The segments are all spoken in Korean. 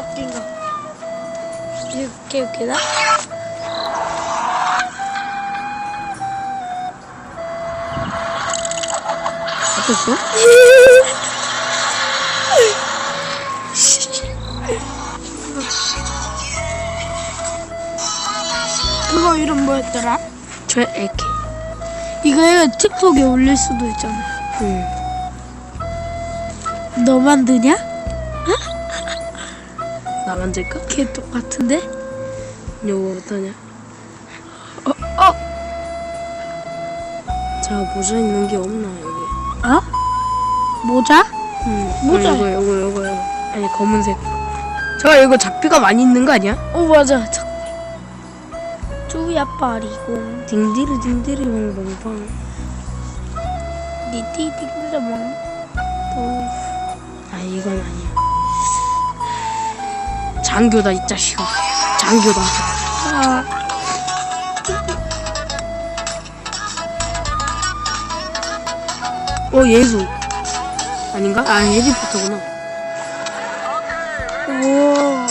야, 졸라 웃긴 거. 이렇게 웃기다? 어땠어? 그거 이름 뭐였더라? 저 AK. 이거 틱톡에 올릴 수도 있잖아. 응. 너 만드냐? 나 만질까? 걔 똑같은데? 이거 어떠냐? 어, 어, 자, 모자 있는 게 없나, 여기? 어? 모자? 응. 모자. 아, 이거, 이거, 이거, 이거. 아니, 검은색. 저 이거 잡피가 많이 있는 거 아니야? 어, 맞아. 저... 쭈야 빠리공. 딩디르 딩디르 멍멍멍. 니띠딩드라멍. 또. 아, 이건 아니야. 장교다, 이 자식아. 장교다. 아, 어, 예수. 아닌가? 아, 해리포터구나. 우와.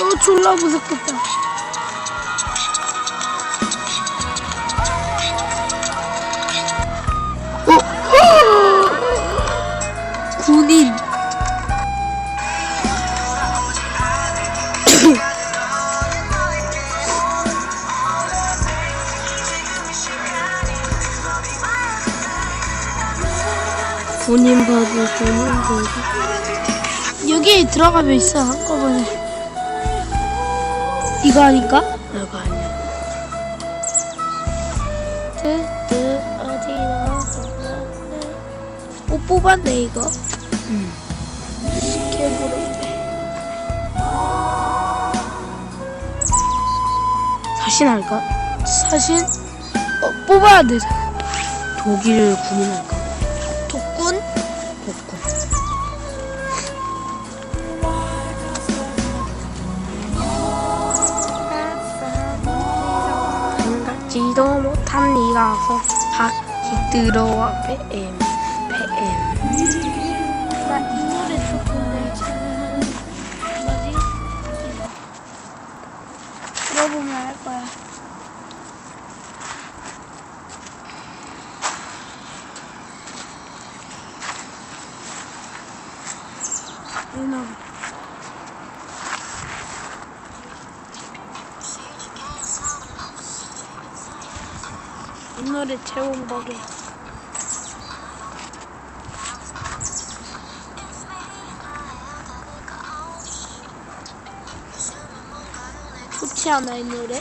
어, 졸라 무섭겠다. 군인. 군인 바보, 군인 바보. 여기 들어가면 있어, 한꺼번에. 이거 아닐까? 이거 아니야. 뜨뜨 어디로 옷 뽑았네 이거 응. 개부럽네 사신 할까? 사실 어, 뽑아야 되잖아 독일 군인 할까? 생각지도 못한 니가서 학기 들어와 뱀 뱀. 나이 노래 좋던데 뭐지? 들어보면 알 거야 이 노래 이 노래 재원 버게 좋지 않아 이 노래?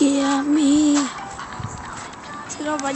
새끼야 미 들어봐